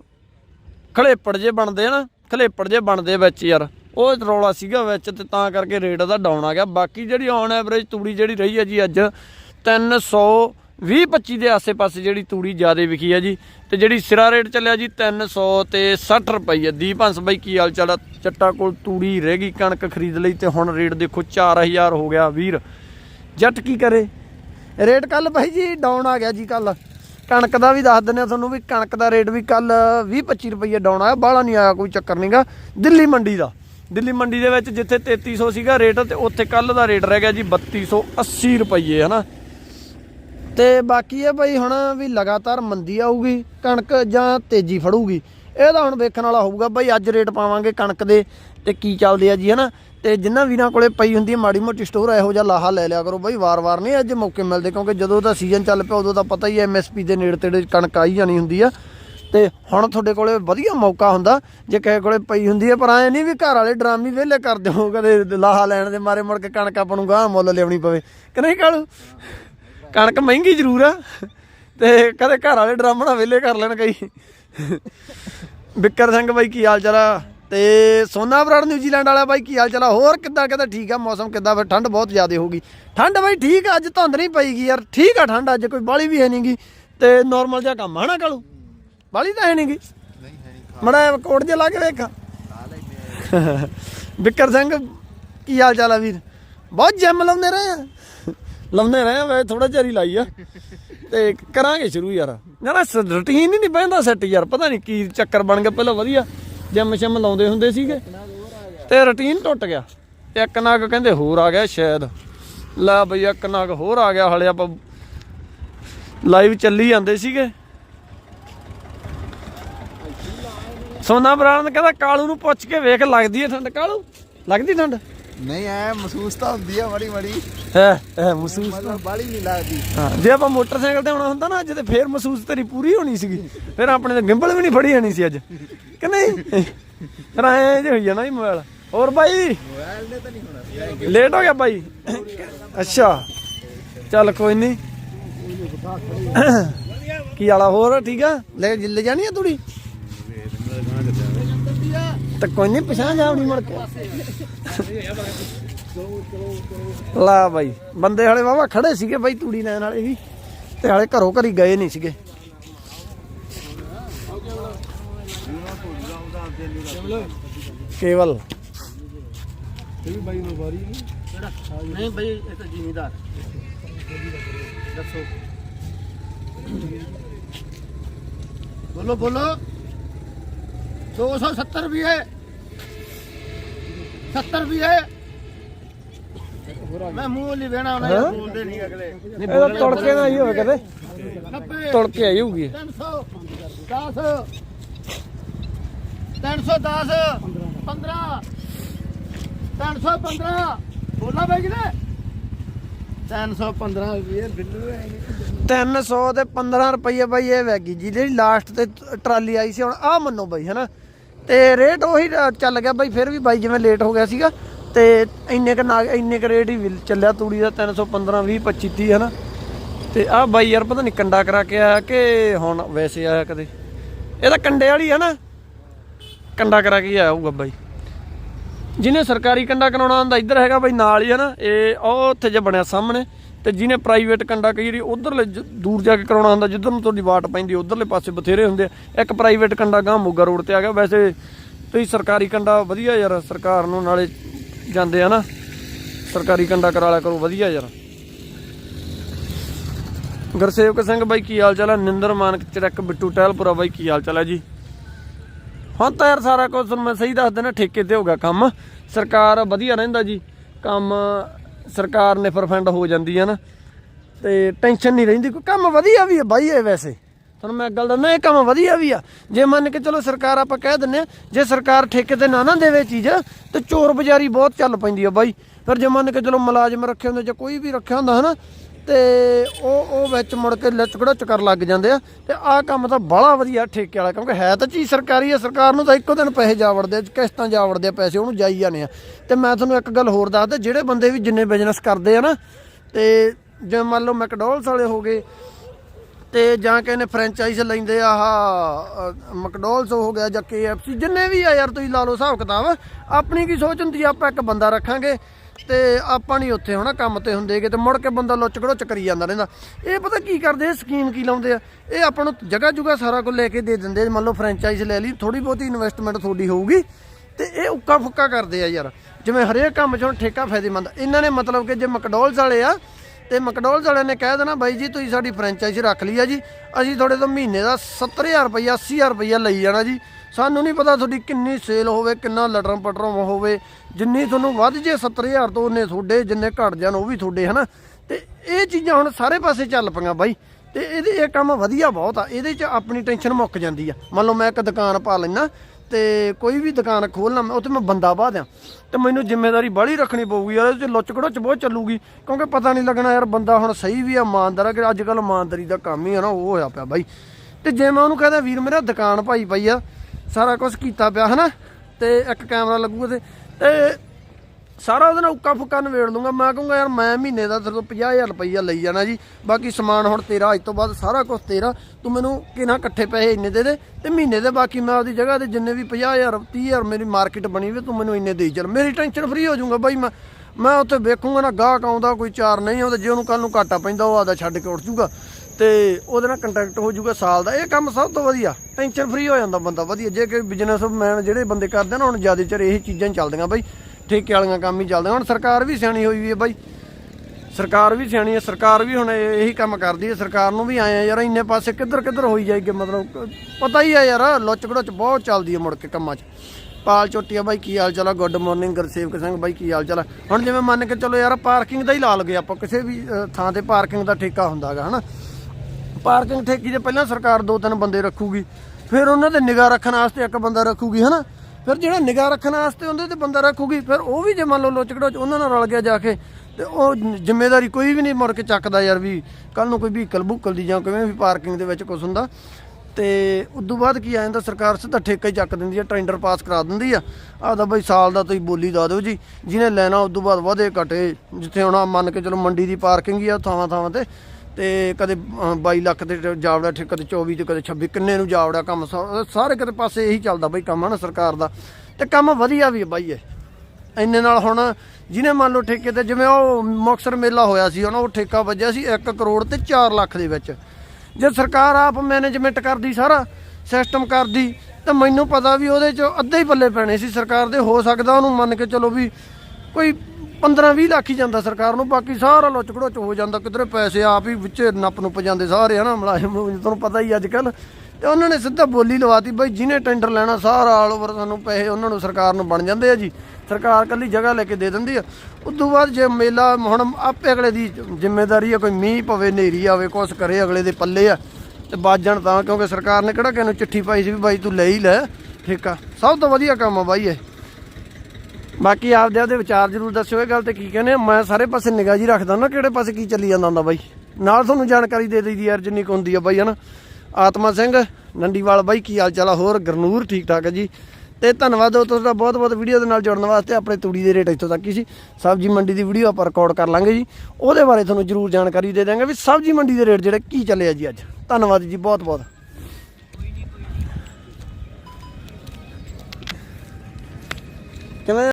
ਖਲੇਪੜ ਜੇ ਬਣਦੇ ਆ ਨਾ, ਖਲੇਪੜ ਜੇ ਬਣਦੇ ਵਿੱਚ ਯਾਰ। ਉਹ ਰੌਲਾ ਸੀਗਾ ਵਿੱਚ ਤੇ ਤਾਂ ਕਰਕੇ ਰੇਟ ਉਹਦਾ ਡਾਊਨ ਆ ਗਿਆ। ਬਾਕੀ ਜਿਹੜੀ ਔਨ ਐਵਰੇਜ ਤੂੜੀ ਜਿਹੜੀ ਰਹੀ ਹੈ ਜੀ ਅੱਜ 300 20 25 ਦੇ ਆਸੇ-ਪਾਸੇ ਜਿਹੜੀ ਤੂੜੀ ਜ਼ਿਆਦਾ ਵਿਕੀ ਹੈ ਜੀ। ਤੇ ਜਿਹੜੀ ਸਿਰਾ ਰੇਟ ਚੱਲਿਆ ਜੀ 300 ਤੇ 60 ਰੁਪਏ ਦੀਪ ਹੰਸ ਬਾਈ ਕੀ ਹਾਲ ਚਾਲ ਆ? ਚੱਟਾ ਕੋਲ ਤੂੜੀ ਰਹਿ ਗਈ ਕਣਕ ਖਰੀਦ ਲਈ ਤੇ ਹੁਣ ਰੇਟ ਦੇਖੋ 4000 ਹੋ ਗਿਆ ਵੀਰ। ਜੱਟ ਕੀ ਕਰੇ? ਰੇਟ ਕੱਲ ਭਾਈ ਜੀ ਡਾਊਨ ਆ ਗਿਆ ਜੀ ਕੱਲ ਕਣਕ ਦਾ ਵੀ ਦੱਸ ਦਿੰਦੇ ਆ ਤੁਹਾਨੂੰ ਵੀ ਕਣਕ ਦਾ ਰੇਟ ਵੀ ਕੱਲ 20 25 ਰੁਪਏ ਡਾਊਨ ਆਇਆ ਬਾਹਲਾ ਨਹੀਂ ਆਇਆ ਕੋਈ ਚੱਕਰ ਨਹੀਂਗਾ ਦਿੱਲੀ ਮੰਡੀ ਦਾ। ਦਿੱਲੀ ਮੰਡੀ ਦੇ ਵਿੱਚ ਜਿੱਥੇ 3300 ਸੀਗਾ ਰੇਟ ਤੇ ਉੱਥੇ ਕੱਲ ਦਾ ਰੇਟ ਰਹਿ ਗਿਆ ਜੀ 3280 ਰੁਪਏ ਹਨਾ? ਤੇ ਬਾਕੀ ਇਹ ਬਈ ਹੁਣ ਵੀ ਲਗਾਤਾਰ ਮੰਦੀ ਆਊਗੀ, ਕਣਕ ਜਾਂ ਤੇਜ਼ੀ ਫੜੂਗੀ। ਇਹ ਤਾਂ ਹੁਣ ਵੇਖਣ ਵਾਲਾ ਹੋਊਗਾ, ਬਈ ਅੱਜ ਰੇਟ ਪਾਵਾਂਗੇ ਕਣਕ ਦੇ ਤੇ ਕੀ ਚੱਲਦੇ ਆ ਜੀ, ਹਨਾ? ਤੇ ਜਿੰਨਾ ਵੀਰਾਂ ਕੋਲੇ ਪਈ ਹੁੰਦੀ ਹੈ ਮਾੜੀ ਮੋਟੀ ਸਟੋਰ, ਇਹੋ ਜਿਹਾ ਲਾਹਾ ਲੈ ਲਿਆ ਕਰੋ। ਬਈ ਵਾਰ-ਵਾਰ ਨਹੀਂ ਅੱਜ ਮੌਕੇ ਮਿਲਦੇ, ਕਿਉਂਕਿ ਜਦੋਂ ਦਾ ਸੀਜ਼ਨ ਚੱਲ ਪਿਆ, ਉਦੋਂ ਤਾਂ ਪਤਾ ਹੀ ਹੈ ਐਮਐਸਪੀ ਦੇ ਨੇੜੇ ਤੇੜੇ ਕਣਕ ਆਈ ਜਾਣੀ ਹੁੰਦੀ ਆ। ਤੇ ਹੁਣ ਤੁਹਾਡੇ ਕੋਲੇ ਵਧੀਆ ਮੌਕਾ ਹੁੰਦਾ, ਜੇ ਕਿਸੇ ਕੋਲੇ ਪਈ ਹੁੰਦੀ ਹੈ, ਪਰ ਐ ਨਹੀਂ ਵੀ ਘਰ ਵਾਲੇ ਡਰਾਮੀ ਵਿਹਲੇ ਕਰਦੇ ਹੋ ਕਦੇ ਲਾਹਾ ਲੈਣ ਦੇ ਮਾਰੇ ਮੁੜ ਕੇ ਕਣਕ ਆਪਾਂ ਨੂੰ ਗਾਹ ਮੁੱਲ ਲਿਆਉਣੀ ਪਵੇ। ਕਿ ਨਹੀਂ ਕਾਲੂ? ਕਣਕ ਮਹਿੰਗੀ ਜ਼ਰੂਰ ਆ, ਤੇ ਕਦੇ ਘਰ ਵਾਲੇ ਡਰਾਮਣਾ ਵਿਹਲੇ ਕਰ ਲੈਣ ਕਈ। ਬਿੱਕਰ ਸਿੰਘ ਬਾਈ, ਕੀ ਹਾਲ ਚਾਲ ਆ? ਤੇ ਸੋਨਾ ਬਰਾੜ ਨਿਊਜ਼ੀਲੈਂਡ ਵਾਲਾ ਬਾਈ, ਕੀ ਹਾਲ ਚਾਲ ਆ? ਹੋਰ ਕਿੱਦਾਂ ਕਹਿੰਦਾ ਠੀਕ ਆ? ਮੌਸਮ ਕਿੱਦਾਂ? ਫਿਰ ਠੰਡ ਬਹੁਤ ਜ਼ਿਆਦਾ ਹੋ ਗਈ। ਠੰਡ ਬਾਈ ਠੀਕ ਆ, ਅੱਜ ਧੁੰਦ ਨਹੀਂ ਪਈਗੀ ਯਾਰ, ਠੀਕ ਆ ਠੰਡ, ਅੱਜ ਕੋਈ ਬਾਲੀ ਵੀ ਹੈ ਨਹੀਂਗੀ ਤੇ ਨਾਰਮਲ ਜਿਹਾ ਕੰਮ ਆ ਨਾ ਕਾਲੂ? ਬਾਲੀ ਤਾਂ ਹੈ ਨਹੀਂਗੀ ਮੜਾ ਕੋਟ ਜਿਹਾ ਲਾ ਕੇ ਵੇਖ। ਬਿੱਕਰ ਸਿੰਘ, ਕੀ ਹਾਲ ਚਾਲ ਆ ਵੀਰ? ਬਹੁਤ ਜਿਮ ਲਾਉਂਦੇ ਰਹੇ ਆ। ਲਾਉਂਦੇ ਰਹੇ ਆ ਥੋੜਾ ਚਿਰ ਹੀ ਲਾਈ ਆ। ਤੇ ਕਰਾਂਗੇ ਸ਼ੁਰੂ ਯਾਰ। ਨਾ ਰੁਟੀਨ ਹੀ ਨਹੀਂ ਬਹਿੰਦਾ ਸੈੱਟ ਯਾਰ। ਪਤਾ ਨਹੀਂ ਕੀ ਚੱਕਰ ਬਣ ਗਿਆ। ਪਹਿਲਾਂ ਵਧੀਆ ਜਿਮ ਸ਼ਿਮ ਲਾਉਂਦੇ ਹੁੰਦੇ ਸੀਗੇ। ਤੇ ਰੁਟੀਨ ਟੁੱਟ ਗਿਆ। ਇੱਕ ਨਗ ਕਹਿੰਦੇ ਹੋਰ ਆ ਗਿਆ ਸ਼ਾਇਦ। ਲੈ ਬਈ, ਇੱਕ ਨਗ ਹੋਰ ਆ ਗਿਆ। ਹਲੇ ਆਪਾਂ ਲਾਈਵ ਚੱਲੀ ਜਾਂਦੇ ਸੀਗੇ। ਸੋਨਾ ਬਰਾਨ ਕਹਿੰਦਾ ਕਾਲੂ ਨੂੰ ਪੁੱਛ ਕੇ ਵੇਖ ਲੱਗਦੀ ਹੈ ਠੰਡ ਕਾਲੂ? ਲੱਗਦੀ ਠੰਡ? ਨਹੀਂ ਐ ਮਹਿਸੂਸ ਤਾਂ ਹੁੰਦੀ ਆ ਮੜੀ ਮੜੀ। ਹੈ ਹੈ ਮਹਿਸੂਸ ਮਤਲਬ ਬਾਲੀ ਨਹੀਂ ਲੱਗਦੀ। ਹਾਂ ਜੇ ਆਪਾਂ ਮੋਟਰਸਾਈਕਲ ਤੇ ਆਉਣਾ ਹੁੰਦਾ ਨਾ ਅੱਜ ਤੇ ਫੇਰ ਮਹਿਸੂਸ ਤੇਰੀ ਪੂਰੀ ਹੋਣੀ ਸੀਗੀ। ਫਿਰ ਆਪਣੇ ਤੇ ਗਿੰਬਲ ਵੀ ਨਹੀਂ ਫੜੀ ਜਾਣੀ ਸੀ ਅੱਜ। ਕਿ ਨਹੀਂ? ਫਿਰ ਐ ਜੇ ਹੋਈ ਜਾਣਾ ਹੀ ਮੋਬਾਈਲ। ਹੋਰ ਬਾਈ? ਮੋਬਾਈਲ ਨੇ ਤਾਂ ਨਹੀਂ ਹੋਣਾ। ਲੇਟ ਹੋ ਗਿਆ ਬਾਈ। ਅੱਛਾ। ਚੱਲ ਕੋਈ ਨਹੀਂ। ਕੀ ਵਾਲਾ ਹੋਰ ਠੀਕ ਆ? ਲੈ ਲੈ ਜਾਣੀ ਆ ਤੂੜੀ? ਤਾਂ ਕੋਈ ਨਹੀਂ, ਪਛਾਣ ਜਾਵਣੀ ਮੁੜ ਕੇ। ਲਾ ਬਾਈ, ਬੰਦੇ ਹਲੇ ਵਾਵਾ ਖੜੇ ਸੀਗੇ ਬਾਈ ਤੂੜੀ ਲੈਣ ਵਾਲੇ ਵੀ, ਤੇ ਹਲੇ ਘਰੋਂ ਘਰੀ ਗਏ ਨਹੀਂ ਸੀਗੇ। ਕੇਵਲ। ਨਹੀਂ ਬਈ, ਇਹ ਤਾਂ ਜ਼ਿਮੀਦਾਰ। ਦੱਸੋ। ਬੋਲੋ ਬੋਲੋ। 270 ਰੁਪਏ 70 ਰੁਪਏ ਮੈਂ ਮੂੰਹ ਨਹੀਂ ਵੇਣਾ ਉਹਨਾਂ ਹੈਂ? ਬੋਲਦੇ ਨਹੀਂ ਅਗਲੇ ਇਹਦਾ ਤੜਕੇ ਦਾ ਹੀ ਹੋਵੇ ਕਦੇ 90 ਤੜਕੇ ਆਈ ਹੋਊਗੀ 300 10 310 15 315 ਬੋਲਾ ਬਈ ਕਿਨੇ 315 ਵੀਰ ਬਿੱਲੂ ਹੈ 300 ਤੇ 15 ਰੁਪਏ ਬਾਈ ਇਹ ਵੈਗੀ ਜਿਹੜੀ ਲਾਸਟ ਤੇ ਟਰਾਲੀ ਆਈ ਸੀ ਹੁਣ ਆ ਮੰਨੋ ਬਾਈ ਹਨਾ ਤੇ ਰੇਟ ਉਹੀ ਚੱਲ ਗਿਆ ਬਾਈ, ਫਿਰ ਵੀ ਬਾਈ ਜਿਵੇਂ ਲੇਟ ਹੋ ਗਿਆ ਸੀਗਾ, ਤੇ ਇੰਨੇ ਕ ਨਾ ਇੰਨੇ ਕ ਰੇਟ ਹੀ ਚੱਲਿਆ ਤੂੜੀ ਦਾ 315 20 25 30 ਹਨਾ। ਤੇ ਆ ਬਾਈ ਯਾਰ, ਪਤਾ ਨਹੀਂ ਕੰਡਾ ਕਰਾ ਕੇ ਆਇਆ ਕਿ ਹੁਣ ਵੈਸੇ ਆਇਆ ਕਦੇ? ਇਹ ਤਾਂ ਕੰਡੇ ਵਾਲੀ ਹੈ ਨਾ। ਕੰਡਾ ਕਰਾ ਕੇ ਹੀ ਆਇਆ ਹੋਊਗਾ ਬਾਈ। ਜਿਹਨੇ ਸਰਕਾਰੀ ਕੰਡਾ ਕਰਾਉਣਾ ਹੁੰਦਾ, ਇੱਧਰ ਹੈਗਾ ਬਾਈ ਨਾਲ ਹੀ ਹੈ ਨਾ ਇਹ ਉਹ ਉੱਥੇ ਜੇ ਬਣਿਆ ਸਾਹਮਣੇ। ਤੇ ਜਿਹਨੇ ਪ੍ਰਾਈਵੇਟ ਕੰਡਾ ਕਈ ਵਾਰੀ ਉਧਰਲੇ ਦੂਰ ਜਾ ਕੇ ਕਰਾਉਣਾ ਹੁੰਦਾ, ਜਿੱਧਰ ਨੂੰ ਤੁਹਾਡੀ ਵਾਟ ਪੈਂਦੀ, ਉਧਰਲੇ ਪਾਸੇ ਬਥੇਰੇ ਹੁੰਦੇ ਆ। ਇੱਕ ਪ੍ਰਾਈਵੇਟ ਕੰਡਾ ਗਾਂ ਮੋਗਾ ਰੋਡ ਤੇ ਆ ਗਿਆ। ਵੈਸੇ ਤੁਸੀਂ ਸਰਕਾਰੀ ਕੰਡਾ ਵਧੀਆ ਯਾਰ, ਸਰਕਾਰ ਨੂੰ ਨਾਲੇ ਜਾਂਦੇ ਆ ਨਾ। ਸਰਕਾਰੀ ਕੰਡਾ ਕਰਾ ਲਿਆ ਕਰੋ, ਵਧੀਆ ਯਾਰ। ਗੁਰਸੇਵਕ ਸਿੰਘ, ਬਾਈ ਕੀ ਹਾਲ ਚਾਲ ਹੈ ਨਿੰਦਰ ਮਾਨਕ ਚੜਕ ਬਿੱਟੂ, ਟਹਿਲਪੁਰਾ, ਬਾਈ ਕੀ ਹਾਲ ਚਾਲ ਹੈ ਜੀ? ਹੁਣ ਤਾਂ ਯਾਰ ਸਾਰਾ ਕੁਝ ਮੈਂ ਸਹੀ ਦੱਸ ਦਿੰਦਾ, ਠੇਕੇ ਤੇ ਹੋ ਗਿਆ ਕੰਮ। ਸਰਕਾਰ ਵਧੀਆ ਰਹਿੰਦਾ ਜੀ। ਕੰਮ ਸਰਕਾਰ ਨੇ ਪਰਫੈਂਡ ਹੋ ਜਾਂਦੀ ਹੈ ਨਾ, ਤੇ ਟੈਨਸ਼ਨ ਨਹੀਂ ਰਹਿੰਦੀ, ਕੋਈ ਕੰਮ ਵਧੀਆ ਵੀ ਹੈ ਬਾਈ ਇਹ ਵੈਸੇ। ਤੁਹਾਨੂੰ ਮੈਂ ਇੱਕ ਗੱਲ ਦੱਸਣਾ ਇਹ ਕੰਮ ਵਧੀਆ ਵੀ ਆ। ਜੇ ਮੰਨ ਕੇ ਚਲੋ ਸਰਕਾਰ ਆਪਾਂ ਕਹਿ ਦਿੰਨੇ ਆ, ਜੇ ਸਰਕਾਰ ਠੇਕੇ ਤੇ ਨਾ ਨਾ ਦੇਵੇ ਚੀਜ਼, ਤੇ ਚੋਰ ਬਜ਼ਾਰੀ ਬਹੁਤ ਚੱਲ ਪੈਂਦੀ ਆ ਬਾਈ। ਫਿਰ ਜੇ ਮੰਨ ਕੇ ਚਲੋ ਮੁਲਾਜ਼ਮ ਰੱਖੇ ਹੁੰਦੇ ਜਾਂ ਕੋਈ ਵੀ ਰੱਖਿਆ ਹੁੰਦਾ ਹਨਾ ਤੇ ਉਹ ਉਹ ਵਿੱਚ ਮੁੜ ਕੇ ਲਚਕੜਚ ਕਰ ਲੱਗ ਜਾਂਦੇ ਆ। ਤੇ ਆਹ ਕੰਮ ਤਾਂ ਬੜਾ ਵਧੀਆ ਠੇਕੇ ਵਾਲਾ, ਕਿਉਂਕਿ ਹੈ ਤਾਂ ਚੀਜ਼ ਸਰਕਾਰੀ ਆ, ਸਰਕਾਰ ਨੂੰ ਤਾਂ ਇੱਕੋ ਦਿਨ ਪੈਸੇ ਜਾ ਵੜਦੇ ਆ, ਕਿਸ਼ਤਾਂ ਜਾ ਵੜਦੇ ਆ, ਪੈਸੇ ਉਹਨੂੰ ਜਾਈ ਜਾਂਦੇ ਆ। ਤੇ ਮੈਂ ਤੁਹਾਨੂੰ ਇੱਕ ਗੱਲ ਹੋਰ ਦੱਸਦਾ, ਜਿਹੜੇ ਬੰਦੇ ਵੀ ਜਿੰਨੇ ਬਿਜ਼ਨਸ ਕਰਦੇ ਆ ਨਾ, ਤੇ ਜਿਵੇਂ ਮੰਨ ਲਓ ਮੈਕਡੋਨਲਡਸ ਵਾਲੇ ਹੋ ਗਏ, ਤੇ ਜਾਂ ਕਿਸੇ ਨੇ ਫਰੈਂਚਾਈਜ਼ ਲੈਂਦੇ ਆ, ਆਹ ਮੈਕਡੋਨਲਡਸ ਹੋ ਗਿਆ ਜਾਂ KFC, ਜਿੰਨੇ ਵੀ ਆ ਯਾਰ ਤੁਸੀਂ ਲਾ ਲਓ ਹਿਸਾਬ ਕਿਤਾਬ, ਆਪਣੀ ਕੀ ਸੋਚ ਹੁੰਦੀ ਆ, ਆਪਾਂ ਇੱਕ ਬੰਦਾ ਰੱਖਾਂਗੇ। ਤੇ ਆਪਾਂ ਨਹੀਂ ਉੱਥੇ ਹੋਣਾ, ਕੰਮ ਤੇ ਹੁੰਦੇਗੇ ਤੇ ਮੁੜ ਕੇ ਬੰਦਾ ਲੁੱਚ ਘੜੋਚ ਕਰੀ ਜਾਂਦਾ ਰਹਿੰਦਾ। ਇਹ ਪਤਾ ਕੀ ਕਰਦੇ ਸਕੀਮ ਕੀ ਲਾਉਂਦੇ ਆ? ਇਹ ਆਪਾਂ ਨੂੰ ਜਗ੍ਹਾ ਜੁਗਾ ਸਾਰਾ ਕੁਝ ਲੈ ਕੇ ਦੇ ਦਿੰਦੇ ਮੰਨ ਲਓ ਫਰੈਂਚਾਈਜ਼ ਲੈ ਲਈ ਥੋੜੀ ਬਹੁਤੀ ਇਨਵੈਸਟਮੈਂਟ ਤੁਹਾਡੀ ਹੋਊਗੀ ਤੇ ਇਹ ਉੱਕਾ ਫੁੱਕਾ ਕਰਦੇ ਆ ਯਾਰ। ਜਿਵੇਂ ਹਰੇਕ ਕੰਮ 'ਚ ਹੁਣ ਠੇਕਾ ਫਾਇਦੇਮੰਦ ਇਹਨਾਂ ਨੇ ਮਤਲਬ ਕਿ ਜੇ ਮੈਕਡੋਨਲਡਸ ਵਾਲੇ ਆ, ਤੇ ਮੈਕਡੋਨਲਡਸ ਵਾਲਿਆਂ ਨੇ ਕਹਿ ਦੇਣਾ, ਬਾਈ ਜੀ, ਤੁਸੀਂ ਸਾਡੀ ਫਰੈਂਚਾਈਜ਼ ਰੱਖ ਲਈ ਆ ਜੀ। ਅਸੀਂ ਤੁਹਾਡੇ ਤੋਂ ਮਹੀਨੇ ਦਾ 70000 ਰੁਪਈਆ 80000 ਰੁਪਈਆ ਲਈ ਜਾਣਾ ਜੀ। ਸਾਨੂੰ ਨਹੀਂ ਪਤਾ ਤੁਹਾਡੀ ਕਿੰਨੀ ਸੇਲ ਹੋਵੇ, ਕਿੰਨਾ ਲਟਰਮ ਪਟਰਮ ਹੋਵੇ, ਜਿੰਨੀ ਤੁਹਾਨੂੰ ਵੱਧ ਜੇ 70000 ਤੋਂ ਉਹਨੇ ਤੁਹਾਡੇ, ਜਿੰਨੇ ਘਟ ਜਾਣ ਉਹ ਵੀ ਤੁਹਾਡੇ, ਹਨਾ? ਤੇ ਇਹ ਚੀਜ਼ਾਂ ਹੁਣ ਸਾਰੇ ਪਾਸੇ ਚੱਲ ਪਈਆਂ ਬਾਈ। ਤੇ ਇਹਦੇ, ਇਹ ਕੰਮ ਵਧੀਆ ਬਹੁਤ ਆ। ਇਹਦੇ 'ਚ ਆਪਣੀ ਟੈਨਸ਼ਨ ਮੁੱਕ ਜਾਂਦੀ ਆ। ਮੰਨ ਲਓ ਮੈਂ ਇੱਕ ਦੁਕਾਨ ਪਾ ਲੈਣਾ ਤੇ ਕੋਈ ਵੀ ਦੁਕਾਨ ਖੋਲਣਾ ਮੈਂ ਉੱਥੇ ਮੈਂ ਬੰਦਾ ਪਾ ਦਿਆਂ। ਤੇ ਮੈਨੂੰ ਜ਼ਿੰਮੇਵਾਰੀ ਬਾਹਲੀ ਰੱਖਣੀ ਪਊਗੀ ਯਾਰ ਇਹ 'ਚ ਲੁੱਚ ਘੜੋਚ ਬਹੁਤ ਚੱਲੂਗੀ। ਕਿਉਂਕਿ ਪਤਾ ਨਹੀਂ ਲੱਗਣਾ ਯਾਰ, ਬੰਦਾ ਹੁਣ ਸਹੀ ਵੀ ਆ, ਇਮਾਨਦਾਰ ਆ, ਕਿ ਅੱਜ ਕੱਲ ਇਮਾਨਦਾਰੀ ਦਾ ਕੰਮ ਹੀ ਆ ਨਾ, ਉਹ ਹੋਇਆ ਪਿਆ ਬਾਈ। ਤੇ ਜੇ ਮੈਂ ਉਹਨੂੰ ਕਹਦਾ, ਵੀਰ, ਮੇਰਾ ਦੁਕਾਨ ਭਾਈ ਪਈ ਆ ਸਾਰਾ ਕੁਝ ਕੀਤਾ ਪਿਆ, ਹਨਾ? ਤੇ ਇੱਕ ਕੈਮਰਾ ਲੱਗੂਗਾ ਤੇ ਤੇ ਸਾਰਾ ਉਹਦੇ ਨਾਲ ਉੱਕਾ ਫੁੱਕਾ ਨਵੇੜ ਲੂੰਗਾ ਮੈਂ ਕਹੂੰਗਾ, ਯਾਰ ਮੈਂ ਮਹੀਨੇ ਦਾ ਤੇਰੇ ਤੋਂ 50000 ਰੁਪਈਆ ਲਈ ਜਾਣਾ ਜੀ। ਬਾਕੀ ਸਮਾਨ ਹੁਣ ਤੇਰਾ, ਅੱਜ ਤੋਂ ਬਾਅਦ ਸਾਰਾ ਕੁਝ ਤੇਰਾ। ਤੂੰ ਮੈਨੂੰ ਕਿਨਾ ਇਕੱਠੇ ਪੈਸੇ ਇੰਨੇ ਦੇ ਦੇ ਤੇ ਮਹੀਨੇ ਦੇ, ਬਾਕੀ ਮੈਂ ਆਪਦੀ ਜਗ੍ਹਾ ਤੇ ਜਿੰਨੇ ਵੀ 50000 30000 ਮੇਰੀ ਮਾਰਕੀਟ ਬਣੀ ਵੀ ਤੂੰ ਮੈਨੂੰ ਇੰਨੇ ਦੇਈ ਚੱਲ। ਮੇਰੀ ਟੈਨਸ਼ਨ ਫਰੀ ਹੋ ਜਾਊਗਾ ਬਾਈ ਮੈਂ ਮੈਂ ਉੱਥੇ ਵੇਖੂੰਗਾ ਨਾ, ਗਾਹਕ ਆਉਂਦਾ, ਕੋਈ ਚਾਰ ਨਹੀਂ ਆਉਂਦਾ, ਜੇ ਉਹਨੂੰ ਕੱਲ ਨੂੰ ਘਾਟਾ ਪੈਂਦਾ, ਉਹ ਆਦਾ ਛੱਡ ਕੇ ਉੱਠ ਜੂਗਾ ਤੇ ਉਹਦੇ ਨਾਲ ਕੰਟੈਕਟ ਹੋ ਜਾਊਗਾ ਸਾਲ ਦਾ। ਇਹ ਕੰਮ ਸਭ ਤੋਂ ਵਧੀਆ। ਟੈਨਸ਼ਨ ਫਰੀ ਹੋ ਜਾਂਦਾ ਬੰਦਾ, ਵਧੀਆ। ਜੇ ਕਿ ਬਿਜ਼ਨਸਮੈਨ ਜਿਹੜੇ ਬੰਦੇ ਕਰਦੇ ਨਾ ਹੁਣ ਜ਼ਿਆਦਾ ਚਿਰ ਇਹ ਚੀਜ਼ਾਂ ਹੀ ਚੱਲਦੀਆਂ ਬਾਈ, ਠੇਕੇ ਵਾਲੀਆਂ ਕੰਮ ਹੀ ਚੱਲਦੇ ਹੁਣ ਸਰਕਾਰ ਵੀ ਸਿਆਣੀ ਹੋਈ ਵੀ ਹੈ ਬਾਈ। ਸਰਕਾਰ ਵੀ ਸਿਆਣੀ ਹੈ, ਸਰਕਾਰ ਵੀ ਹੁਣ ਇਹੀ ਕੰਮ ਕਰਦੀ ਹੈ। ਸਰਕਾਰ ਨੂੰ ਵੀ ਆਏ ਆ ਯਾਰ, ਇੰਨੇ ਪਾਸੇ ਕਿੱਧਰ ਕਿੱਧਰ ਹੋਈ ਜਾਏਗੀ? ਮਤਲਬ ਪਤਾ ਹੀ ਆ ਯਾਰ, ਲੁੱਚ ਘੜੋਚ ਬਹੁਤ ਚੱਲਦੀ ਹੈ ਮੁੜ ਕੇ ਕੰਮਾਂ 'ਚ। ਪਾਲ ਚੋਟੀਆ ਬਾਈ, ਕੀ ਹਾਲ ਚਾਲ ਆ? ਗੁੱਡ ਮਾਰਨਿੰਗ ਗੁਰਸੇਵਕ ਸਿੰਘ ਬਾਈ, ਕੀ ਹਾਲ ਚਾਲ ਆ? ਹੁਣ ਜਿਵੇਂ ਮੰਨ ਕੇ ਚਲੋ ਯਾਰ, ਪਾਰਕਿੰਗ ਦਾ ਹੀ ਲਾ ਲਗੇ ਆਪਾਂ ਕਿਸੇ ਵੀ ਥਾਂ ਤੇ ਪਾਰਕਿੰਗ ਦਾ ਠੇਕਾ ਹੁੰਦਾਗਾ, ਹਨਾ? ਪਾਰਕਿੰਗ ਠੇਕੀ ਦੇ ਪਹਿਲਾਂ ਸਰਕਾਰ ਦੋ ਤਿੰਨ ਬੰਦੇ ਰੱਖੂਗੀ, ਫਿਰ ਉਹਨਾਂ ਤੇ ਨਿਗਾਹ ਰੱਖਣ ਵਾਸਤੇ ਇੱਕ ਬੰਦਾ ਰੱਖੂਗੀ, ਹਨਾ? ਫਿਰ ਜਿਹੜਾ ਨਿਗਾਹ ਰੱਖਣ ਵਾਸਤੇ ਉਹਦੇ ਤੇ ਬੰਦਾ ਰੱਖੂਗੀ, ਫਿਰ ਉਹ ਵੀ ਜੇ ਮੰਨ ਲਓ ਲੋਚਕੜੋ ਉਹਨਾਂ ਨਾਲ ਰਲ ਗਿਆ ਜਾ ਕੇ, ਤੇ ਉਹ ਜ਼ਿੰਮੇਵਾਰੀ ਕੋਈ ਵੀ ਨਹੀਂ ਮੁੜ ਕੇ ਚੱਕਦਾ ਯਾਰ ਵੀ ਕੱਲ ਨੂੰ ਕੋਈ ਵਹੀਕਲ ਬੁੱਕਲ ਦੀ ਜਾਂ ਕਿਵੇਂ ਵੀ ਪਾਰਕਿੰਗ ਦੇ ਵਿੱਚ ਕੁਝ ਹੁੰਦਾ। ਤੇ ਉਦੋਂ ਬਾਅਦ ਕੀ ਆ ਜਾਂਦਾ, ਸਰਕਾਰ ਸਿੱਧਾ ਠੇਕਾ ਹੀ ਚੱਕ ਦਿੰਦੀ ਆ ਟੈਂਡਰ ਪਾਸ ਕਰਾ ਦਿੰਦੀ ਆ। ਆਦਾ ਬਈ ਸਾਲ ਦਾ ਤੁਸੀਂ ਬੋਲੀ ਦਾ ਦਿਓ ਜੀ, ਜਿਹਨੇ ਲੈਣਾ ਉਦੋਂ ਬਾਅਦ ਵਧੇ ਘਟੇ, ਜਿੱਥੇ ਹੁਣ ਮੰਨ ਕੇ ਚਲੋ ਮੰਡੀ ਦੀ ਪਾਰਕਿੰਗ ਹੀ ਆ ਥਾਵਾਂ ਥਾਵਾਂ ਤੇ ਤੇ ਕਦੇ ਅਹ, 22 ਲੱਖ ਤੇ ਜਾਵੜਾ ਠੇਕਾ ਤੇ 24 ਤੇ ਕਦੇ 26 ਕਿੰਨੇ ਨੂੰ ਜਾਵੜਾ ਕੰਮ ਸਾਰੇ ਕਿਤੇ ਪਾਸੇ ਇਹੀ ਚੱਲਦਾ ਬਈ ਕੰਮ ਆ ਨਾ ਸਰਕਾਰ ਦਾ। ਤੇ ਕੰਮ ਵਧੀਆ ਵੀ ਬਾਈ ਇਹ। ਇੰਨੇ ਨਾਲ ਹੁਣ ਜਿਹਨੇ ਮੰਨ ਲਓ ਠੇਕੇ ਤੇ ਜਿਵੇਂ ਉਹ ਮੁਕਸਰ ਮੇਲਾ ਹੋਇਆ ਸੀ ਉਹਨਾਂ ਉਹ ਠੇਕਾ ਵੱਜਿਆ ਸੀ 1 ਕਰੋੜ ਤੇ 4 ਲੱਖ ਦੇ ਵਿੱਚ। ਜੇ ਸਰਕਾਰ ਆਪ ਮੈਨੇਜਮੈਂਟ ਕਰਦੀ ਸਾਰਾ ਸਿਸਟਮ ਕਰਦੀ ਤਾਂ ਮੈਨੂੰ ਪਤਾ ਵੀ ਉਹਦੇ ਚ ਅੱਧੇ ਹੀ ਪੱਲੇ ਪੈਣੇ ਸੀ। ਸਰਕਾਰ ਦੇ ਹੋ ਸਕਦਾ ਉਹਨੂੰ ਮੰਨ ਕੇ ਚਲੋ ਵੀ ਕੋਈ 15 20 ਲੱਖ ਹੀ ਜਾਂਦਾ ਸਰਕਾਰ ਨੂੰ, ਬਾਕੀ ਸਾਰਾ ਲੁੱਚ ਘੜੋਚ ਹੋ ਜਾਂਦਾ, ਕਿਧਰੇ ਪੈਸੇ ਆਪ ਹੀ ਵਿੱਚ ਨੱਪ ਨੁੱਪ ਜਾਂਦੇ ਸਾਰੇ, ਹਨਾ, ਮੁਲਾਜ਼ਮ ਨੂੰ ਤੁਹਾਨੂੰ ਪਤਾ ਹੀ ਅੱਜ ਕੱਲ ਤੇ ਉਹਨਾਂ ਨੇ ਸਿੱਧਾ ਬੋਲੀ ਲਵਾਤੀ, ਬਈ ਜਿਹਨੇ ਟੈਂਡਰ ਲੈਣਾ ਸਾਰਾ ਆਲ ਓਵਰ ਸਾਨੂੰ ਪੈਸੇ ਉਹਨਾਂ ਨੂੰ ਸਰਕਾਰ ਨੂੰ ਬਣ ਜਾਂਦੇ ਆ ਜੀ। ਸਰਕਾਰ ਕੱਲੀ ਜਗ੍ਹਾ ਲੈ ਕੇ ਦੇ ਦਿੰਦੀ ਆ। ਉਦੋਂ ਬਾਅਦ ਜੇ ਮੇਲਾ ਹੁਣ ਆਪੇ ਅਗਲੇ ਦੀ ਜ਼ਿੰਮੇਵਾਰੀ ਆ, ਕੋਈ ਮੀਂਹ ਪਵੇ, ਹਨੇਰੀ ਆਵੇ, ਕੁਛ ਕਰੇ, ਅਗਲੇ ਦੇ ਪੱਲੇ ਆ, ਤੇ ਬਾਜਣ ਤਾਂ ਕਿਉਂਕਿ ਸਰਕਾਰ ਨੇ ਕਿਹੜਾ ਕਿਸੇ ਨੂੰ ਚਿੱਠੀ ਪਾਈ ਸੀ ਵੀ ਬਾਈ ਤੂੰ ਲੈ ਹੀ ਲੈ, ਠੇਕਾ। ਸਭ ਤੋਂ ਵਧੀਆ ਕੰਮ ਆ ਬਾਈ ਇਹ। ਬਾਕੀ ਆਪਦੇ ਆਪਦੇ ਵਿਚਾਰ ਜ਼ਰੂਰ ਦੱਸਿਓ ਇਹ ਗੱਲ ਤੇ ਕੀ ਕਹਿੰਦੇ ਮੈਂ ਸਾਰੇ ਪਾਸੇ ਨਿਗਾਹ ਜੀ ਰੱਖਦਾ ਨਾ ਕਿਹੜੇ ਪਾਸੇ ਕੀ ਚੱਲੀ ਜਾਂਦਾ ਹੁੰਦਾ ਬਾਈ। ਨਾਲ ਤੁਹਾਨੂੰ ਜਾਣਕਾਰੀ ਦੇ ਦਈਦੀ ਯਾਰ ਜਿੰਨੀ ਕੁ ਹੁੰਦੀ ਆ ਬਾਈ, ਹਨਾ। ਆਤਮਾ ਸਿੰਘ ਨੰਡੀਵਾਲ ਬਾਈ, ਕੀ ਹਾਲ ਚਾਲ ਆ? ਹੋਰ ਗਰਨੂਰ ਠੀਕ ਠਾਕ ਹੈ ਜੀ। ਤੇ ਧੰਨਵਾਦ ਦੋਸਤੋ ਤੁਹਾਡਾ ਬਹੁਤ ਬਹੁਤ ਵੀਡੀਓ ਦੇ ਨਾਲ ਜੁੜਨ ਵਾਸਤੇ, ਆਪਣੇ ਤੂੜੀ ਦੇ ਰੇਟ ਇੱਥੋਂ ਤੱਕ ਹੀ ਸੀ। ਸਬਜ਼ੀ ਮੰਡੀ ਦੀ ਵੀਡੀਓ ਆਪਾਂ ਰਿਕਾਰਡ ਕਰ ਲਾਂਗੇ ਜੀ। ਉਹਦੇ ਬਾਰੇ ਤੁਹਾਨੂੰ ਜ਼ਰੂਰ ਜਾਣਕਾਰੀ ਦੇ ਦਾਂਗੇ ਵੀ ਸਬਜ਼ੀ ਮੰਡੀ ਦੇ ਰੇਟ ਜਿਹੜੇ ਕੀ ਚੱਲੇ ਆ ਜੀ ਅੱਜ। ਧੰਨਵਾਦ ਜੀ ਬਹੁਤ ਬਹੁਤ। ਕਿਵੇਂ